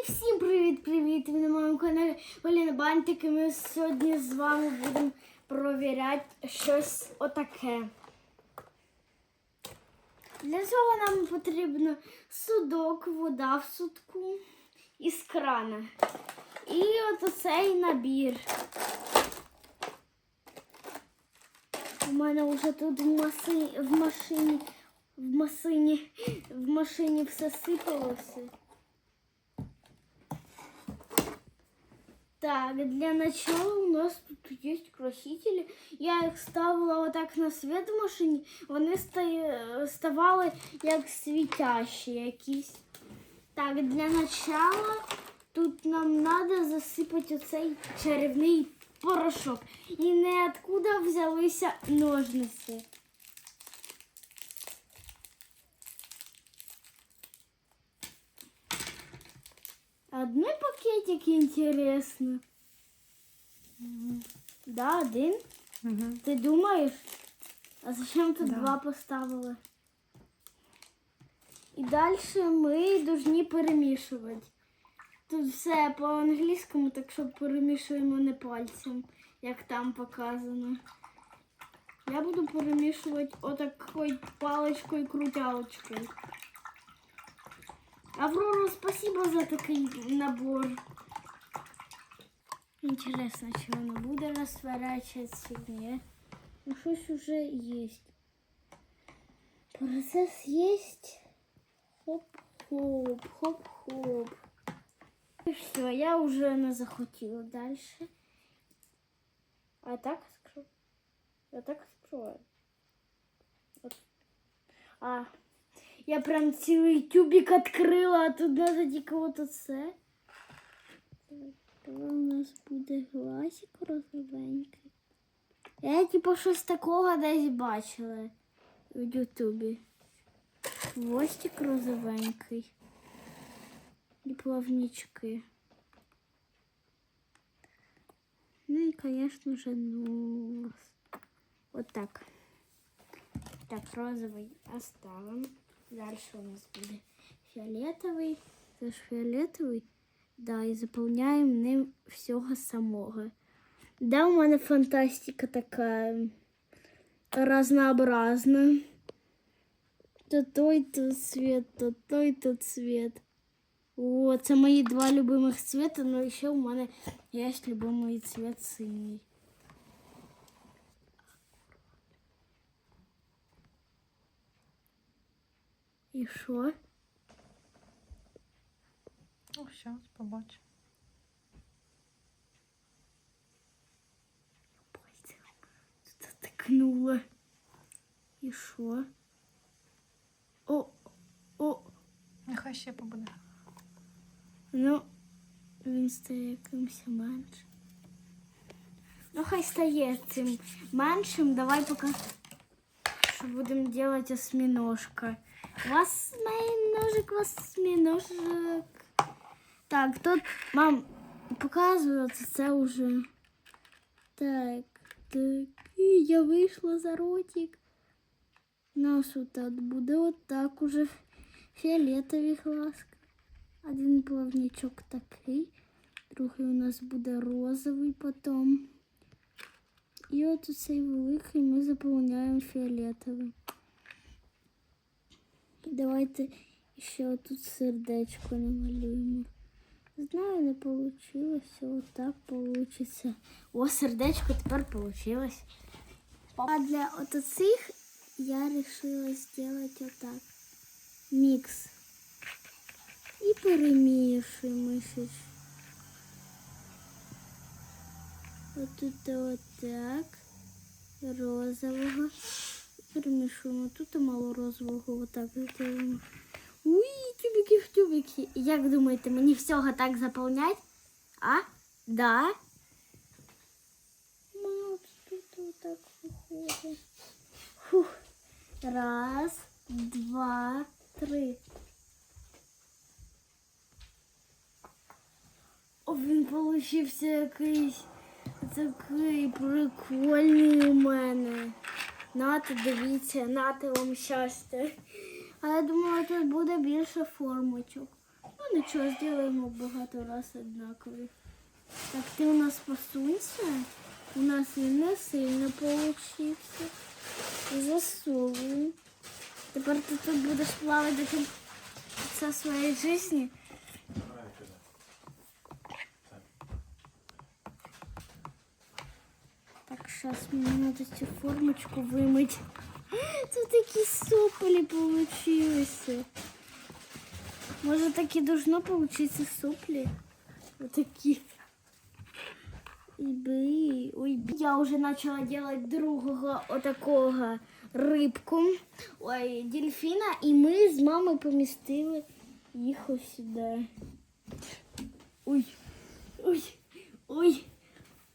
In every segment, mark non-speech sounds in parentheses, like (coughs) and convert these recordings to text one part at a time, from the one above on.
І всім привіт-привіт! Ви на моєму каналі Поліна Бантик. І ми сьогодні з вами будемо провіряти щось отаке. Для цього нам потрібно судок, вода в судку із крана. І от оцей набір. У мене вже тут в машині, в машині, в машині, в машині все сипалося. Так, для начала у нас тут есть красители. Я їх ставила отак на світ в машині. Вони ставали як світящі якісь. Так, для начала тут нам треба засипати оцей чарівний порошок. І не откуда взялися ножниці. Одний пакетик интересно. Да, один. Угу. Ти думаєш? А зачем тут Да. два поставили? І далі ми повинні перемішувати. Тут все по-англійському, так що перемішуємо не пальцем, як там показано. Я буду перемішувати отакою паличкою крутялочкою. Аврора, спасибо за такий набор. Интересно, чи воно буде розсворачуватися чи ні. Ну, щось уже есть. Процесс есть. Хоп-хоп, хоп-хоп. І все, я уже не захотіла дальше. А так скрою. Я так скрою. От. А, я прям цілий тюбик відкрила, а тут надо тільки от оце. Так, у нас буде глазик розовенький. Я типу щось такого десь бачила в Ютубі. Хвостик розовенький. І плавнички. Ну і, звісно ж, нос. Вот так. Так, розовий оставим. Дальше у нас буде фіолетовий. Це ж фіолетовий. Да, і заповняємо ним всього самого. Да, у мене фантастика така разнообразна. То той то цвет, то той то цвет. О, це мої два любимих цвета, але ще у мене є любимий цвет синій. І що? Ну, все, побачимо. Пальцем тут тикнула. І що? О, о, Нехай ще побуде. ну, він стає якимось меншим. Ну, хай стає цим меншим. Давай поки що будемо робити осьминожка. Вас ножик, осьминожок. Так, тут мам показує це, це вже. Так, так. І я вийшла за ротик. У нас отак буде отак уже фіолетові глазки. Один плавничок такий, другий у нас буде розовий потім. І от цей великий ми заповняємо фіолетовим. Давайте ще тут сердечко намалюємо. Знаю, не вийшло, отак вийде. О, сердечко тепер вийшло. А для от цих я вот так. Микс. И перемешиваем чуть. Вот тут вот так. Розового. Перемішуємо. Тут мало розового. Вот так. Уй, тюбики в тюбики. Як думаєте, мені всього так заповнять? А? Да? Макс, тут вот так виходить. Фух. Раз, два, три. О, він получився якийсь такий прикольний у мене. Нате, дивіться, нате вам щастя. А я думала, тут буде більше формочок. Ну нічого, зробимо багато раз однакові. Так, ти у нас посунься. У нас він не сильно получився. Засовуємо. Тепер ти тут будеш плавати до кінця своєї житті. сейчас мне надо цю формочку вымыть. (gasps) Тут такі соплі получилися. Може так і должно получиться соплі? Отакі. І би, ой, би. Я вже почала делать другого отакого рибку, ой, дельфіна, і ми з мамою помістили їх ось сюди. Ой, ой, ой.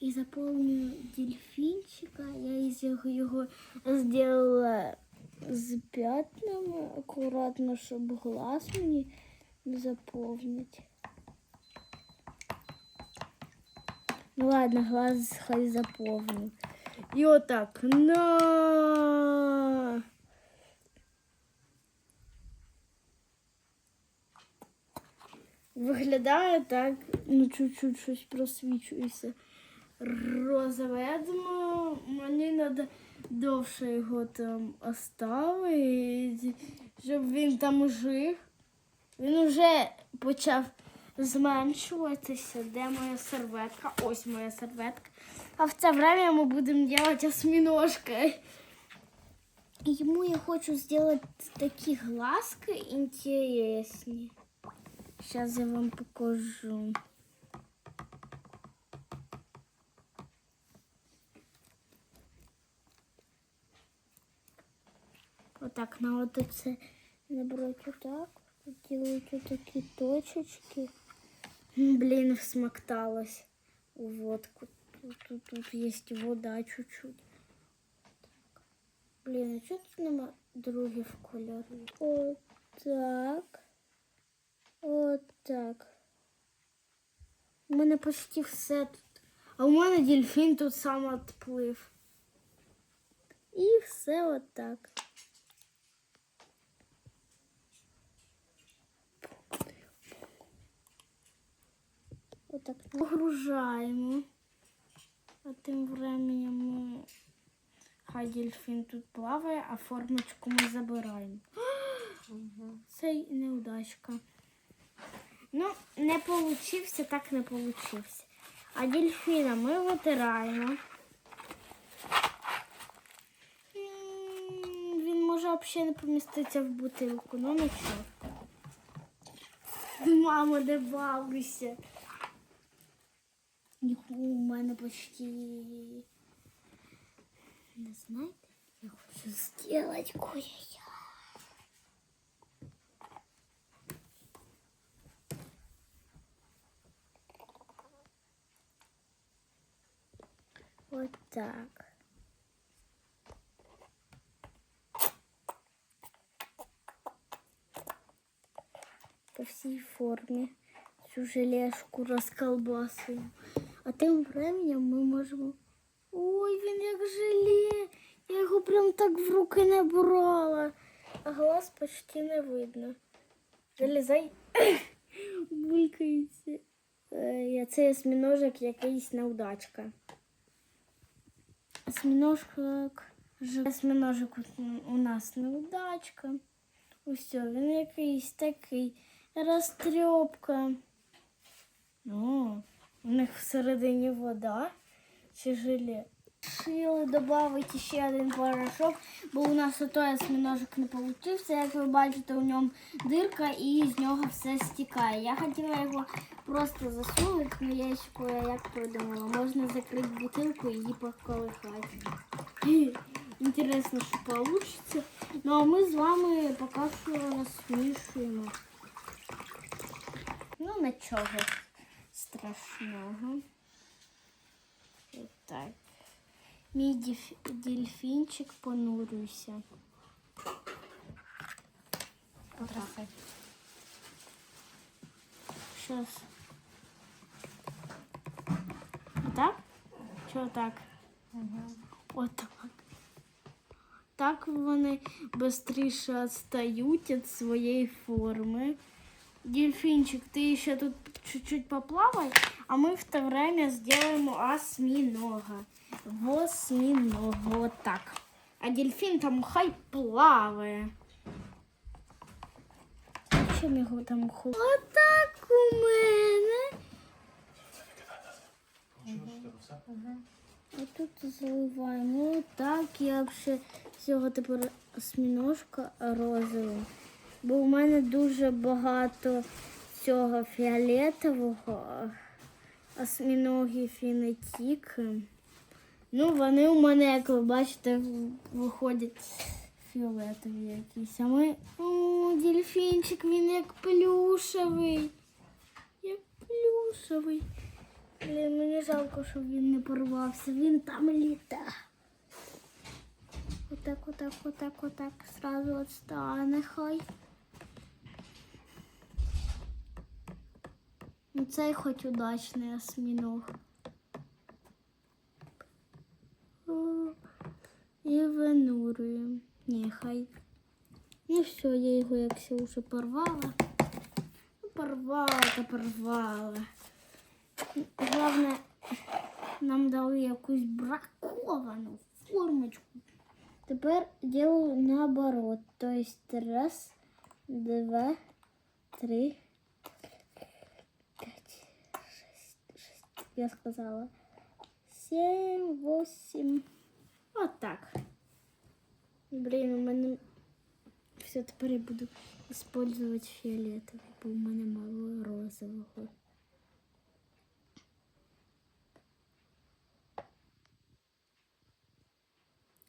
І заповню дельфінчика. Я із його, його зробила з п'ятнами акуратно, щоб глаз мені заповнити. Ну ладно, глаз хай заповню. І отак. На. Виглядає так, ну чуть-чуть щось просвічується. Розове. Мені треба довше його там оставити, щоб він там жив. Він вже почав зменшуватися. Де моя серветка? Ось моя серветка. А в це время ми будемо робити осьминожки. Йому я хочу зробити такі глазки інтересні. Зараз я вам покажу. Отак на от це набрати отак. Делать вот такие точечки. М, Блин, всмокталась у водку. Тут, тут, тут есть вода чуть-чуть. Так. Блин, а что тут нема других кольорів? Вот так. Вот так. У мене почти все тут. А у мене дельфін тут сам відплив. І все отак. Отак погружаємо. А тим временем ми... хай дельфін тут плаває, а формочку ми забираємо. Це й неудачка. Ну, не получився, так не получився. А дельфіна ми витираємо. Він може взагалі не поміститися в бутилку, ну нічого. Мамо, не балуйся. Ніху, у мене почти. Не знаєте, я хочу зробити кое-що. Вот так. По всій формі цю желешку розколбасуємо. А тим временем ми можемо. Ой, він як желе. Я його прям так в руки не брала. А глаз почти не видно. Залізай. (coughs) Булькається. Е, Це осьминожок якийсь неудачка. Осьминожок. ж- у- нас неудачка. Ось він якийсь такий розтрьопка. О, у них всередині вода чи желе. Решили додати ще один порошок, бо у нас отой осьминожок не получився. Як ви бачите, у ньому дирка і з нього все стікає. Я хотіла його просто засунути, але я ще як придумала. Можна закрити бутилку і її поколихати. Інтересно, що вийде. Ну а ми з вами поки що розсмішуємо. Ну, нічого страшного. Так. Мій дельф- дельфінчик понурюйся. Красиво. Щас. Так? Чого так? Отак. Так вони швидше відстають від своєї форми. Дельфинчик, ты еще тут чуть-чуть поплавай, а мы в то время сделаем осьминога. Восьминога, вот так. А дельфин там хай плаває. Чим його там ху? Отак у мене. Отут заливаємо. Отак я ще всього тепер осьміножка розовий. Бо у мене дуже багато цього фіолетового. Осьміногів і не тільки. Ну, вони у мене, як ви бачите, виходять фіолетові якісь. А ми. О, дельфінчик, він як плюшевий. Як плюшевий. Блін, мені жалко, що він не порвався. Він там літа. Отак, отак, отак, отак. Сразу от стане хай. Ну цей хоч удачний осьміног. І винурюємо. Ні, хай. Ну все, я його як вже порвала. Ну, порвала та порвала. Головне, нам дали якусь браковану формочку. Тепер делаю наоборот. То есть раз, два, три, Я сказала. Семь, восемь. Вот так. Блин, у мене все тепер я буду использовать фиолетовый, бо у мене мало розового.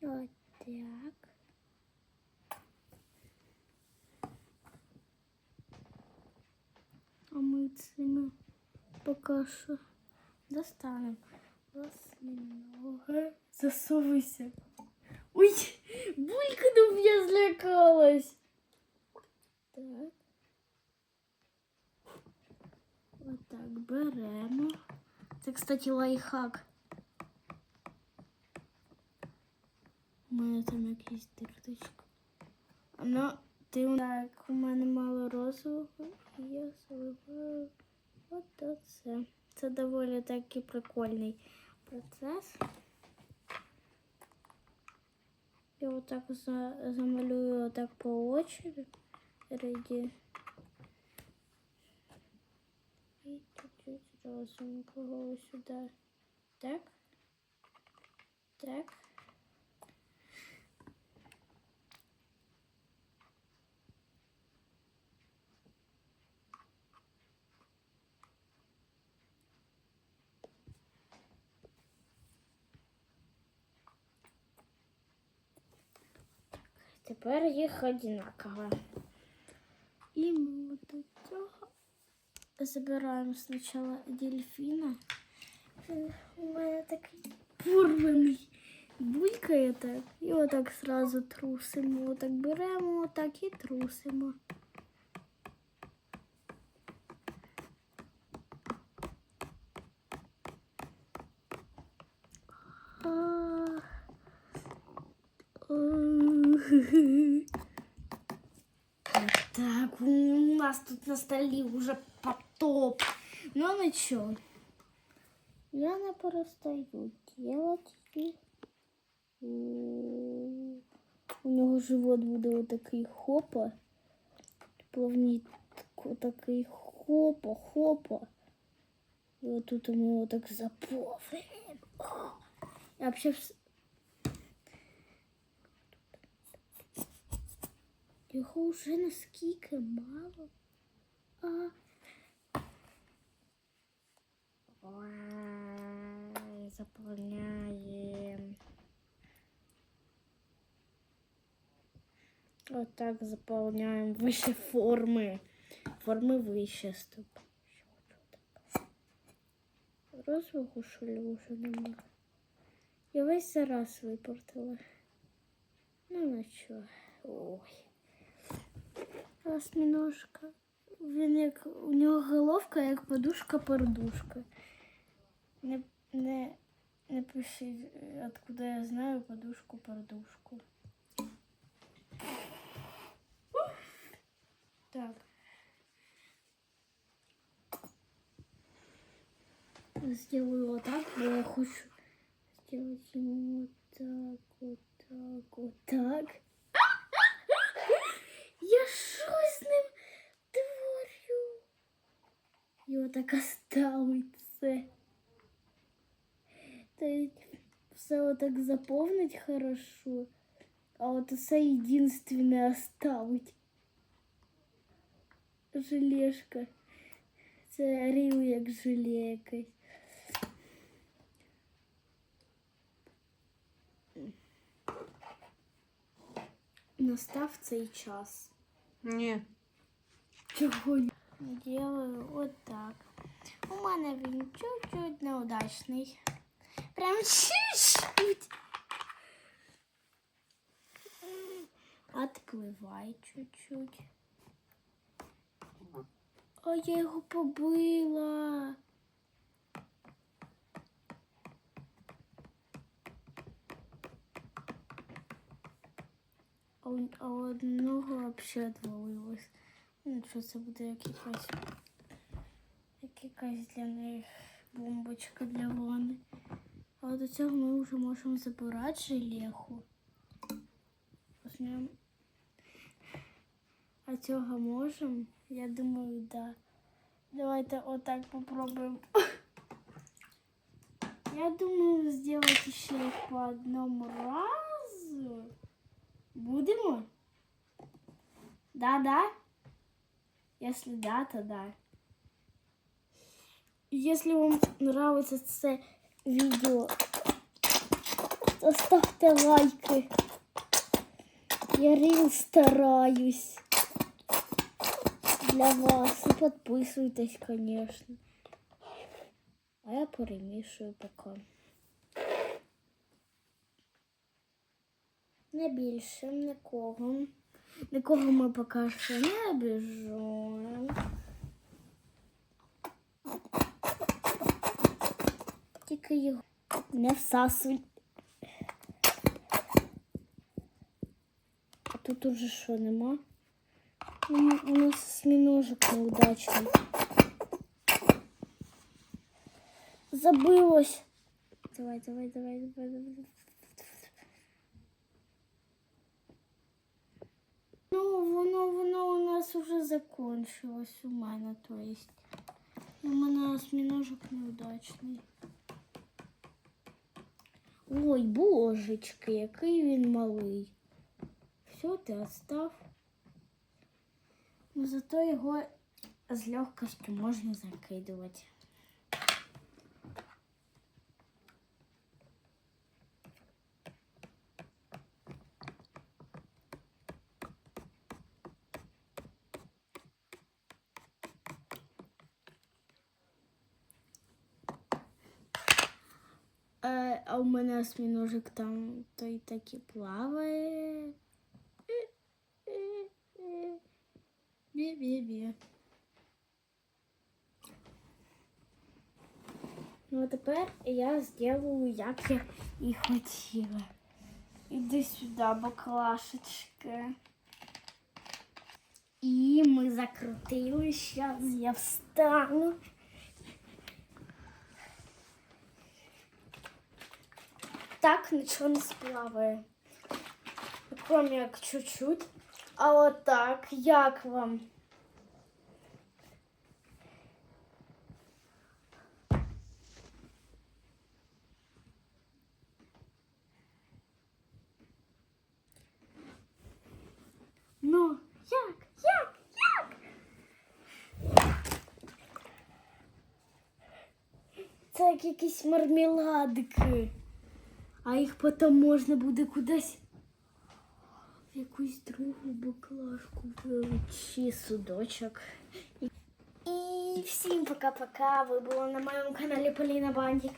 Вот так. А ми цими поки що достанемо. Осьминога. Засовуйся. Ой, булька до меня злякалась. Так. Вот так беремо. Це, кстати, лайфхак. У мене там якісь дирточки. Ну, ти так, у мене мало розового, і я заливаю от оце. Це доволі таки прикольний процес. Я отак за, замалюю отак по очереді. І чуть-чуть розовенького сюди. Так. Так. Тепер їх одинаково. І ми от до цього забираємо спочатку дельфіна. Він у мене такий порваний. Булькає так. І отак зразу трусимо. Отак беремо, отак і трусимо. Так, у нас тут на столе уже потоп. Ну ничего. Я не перестаю делать. І... М, У нього живот буде отакий хопа. Плавні такий хопа, хопа. І отут ми отак заповнимо. Я взагалі Його вже наскільки мало. А... Ой, заполняємо. Вот так заполняем выше формы. Формы выше, стоп. Розового що ли уже нема? Я весь зараз випортила. Ну нічого. Ой. осьміножка. Він як у нього головка, як подушка-пердушка. Не не, не пишіть, откуда я знаю подушку-пердушку. Так. Сделаю вот так, но я хочу сделать ему вот так, вот так, вот так. Я що з ним творю? І отак оставиться. Та й все отак заповнить хорошо, а от усе єдинственне оставить. Желешка. Це рів як желе якесь. Настав цей час. Ні. Чого ні? Делаю вот так. У мене він чуть-чуть неудачний. Прям чуть-чуть. Отпливай чуть-чуть. А я його побила. А у, а у одного взагалі відвалилось. Ну, що це буде як якась, як якась для них бомбочка для ванни. А до цього ми вже можемо забирати желеху. Возьмем. А цього можемо? Я думаю, да. Давайте отак попробуємо. (laughs) Я думаю, сделать еще их по одному разу. Будемо? Да-да? Если да, то да. Если вам нравится це відео, то ставте лайки. Я рил стараюсь для вас. І підписуйтесь, конечно. А я перемішую поки. Не більше нікого. Нікого ми поки що не обіжуємо. Тільки його не всасуй. А тут уже що нема? У нас осьминожок неудачний. Забилось. Давай, давай, давай, давай, давай. Ну, воно, воно у нас уже закончилось у мене, то есть. У мене осьминожок неудачний. Ой, божечки, який він малий. Все, ти остав. Ну, зато його з легкостю можна закидувати. мене осьминожик там той так і плаває. Бі-бі-бі. Ну, а тепер я зроблю, як я і хотіла. Іди сюди, баклашечка. І ми закрутили. Зараз я встану. Так нічого не сплаває. Кроме як чуть-чуть. А от так, як вам? Ну, як? Як? Як? Це як якісь мармеладики. А їх потім можна буде кудись в якусь другу баклажку вилучи судочок. І, і всім пока-пока. Ви були на моєму каналі Поліна Бандік.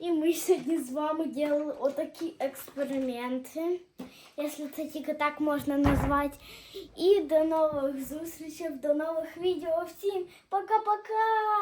І ми сьогодні з вами робили отакі експерименти, якщо це тільки так можна назвати. І до нових зустрічей, до нових відео. Всім пока-пока!